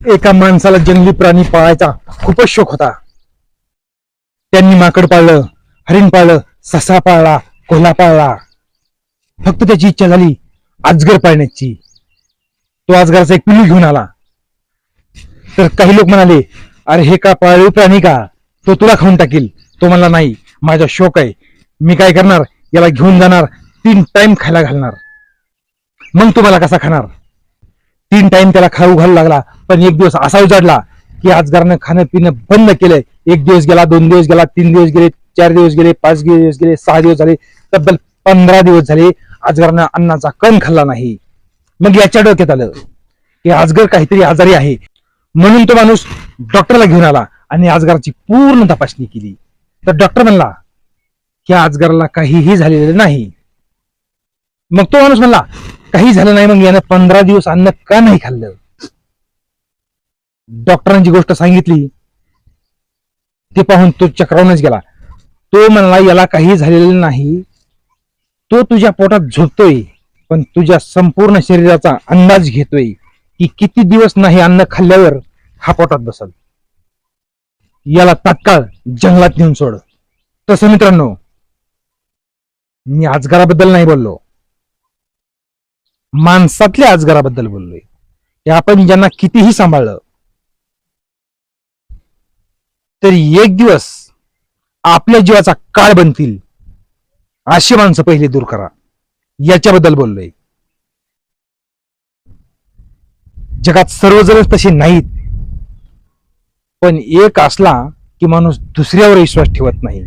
एका माणसाला जंगली प्राणी पाळायचा खूपच शौक होता. त्यांनी माकड पाळलं हरिण पाळलं ससा पाळला कोल्हा पाळला. फक्त त्याची इच्छा झाली आजगर पाळण्याची. तो आजगराचा एक पिल्लू घेऊन आला. तर काही लोक म्हणाले अरे हे का पाळीव प्राणी का? तो तुला खाऊन टाकील. तो म्हणला नाही माझा शौक आहे. मी काय करणार? याला घेऊन जाणार तीन टाइम खायला घालणार. मग तुम्हाला कसा खाणार? तीन टाइम त्याला खाऊ घालू लागला. पण एक दिवस असा उजाडला की आजगारानं खाणं पिणं बंद केलंय. एक दिवस गेला दोन दिवस गेला तीन दिवस गेले चार दिवस गेले पाच दिवस गेले सहा दिवस झाले तब्बल पंधरा दिवस झाले आजगरानं अन्नाचा कण खाल्ला नाही. मग याच्या डोक्यात आलं की आजगर काहीतरी आजारी आहे. म्हणून तो माणूस डॉक्टरला घेऊन आला आणि आजगराची पूर्ण तपासणी केली. तर डॉक्टर म्हणला की आजगराला काहीही झालेलं नाही. मग तो माणूस म्हणला काही झालं नाही मग यानं पंधरा दिवस अन्न का नाही खाल्लं? डॉक्टरांची गोष्ट सांगितली ते पाहून तो चक्रावूनच गेला. तो म्हणला याला काही झालेलं नाही. तो तुझ्या पोटात झोपतोय पण तुझ्या संपूर्ण शरीराचा अंदाज घेतोय की किती दिवस नाही अन्न खाल्ल्यावर हा पोटात बसल. याला तात्काळ जंगलात नेऊन सोड. तसं मित्रांनो मी आजगाराबद्दल नाही बोललो. माणसातल्या आजगाराबद्दल बोललोय. आपण ज्यांना कितीही सांभाळलं तरी एक दिवस आपल्या जीवाचा काळ बनतील. अशी माणसं पहिले दूर करा. याच्याबद्दल बोललोय. जगात सर्वजणच तसे नाहीत. पण एक असला की माणूस दुसऱ्यावर विश्वास ठेवत नाही.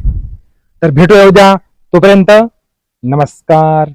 तर भेटूया उद्या. तोपर्यंत नमस्कार.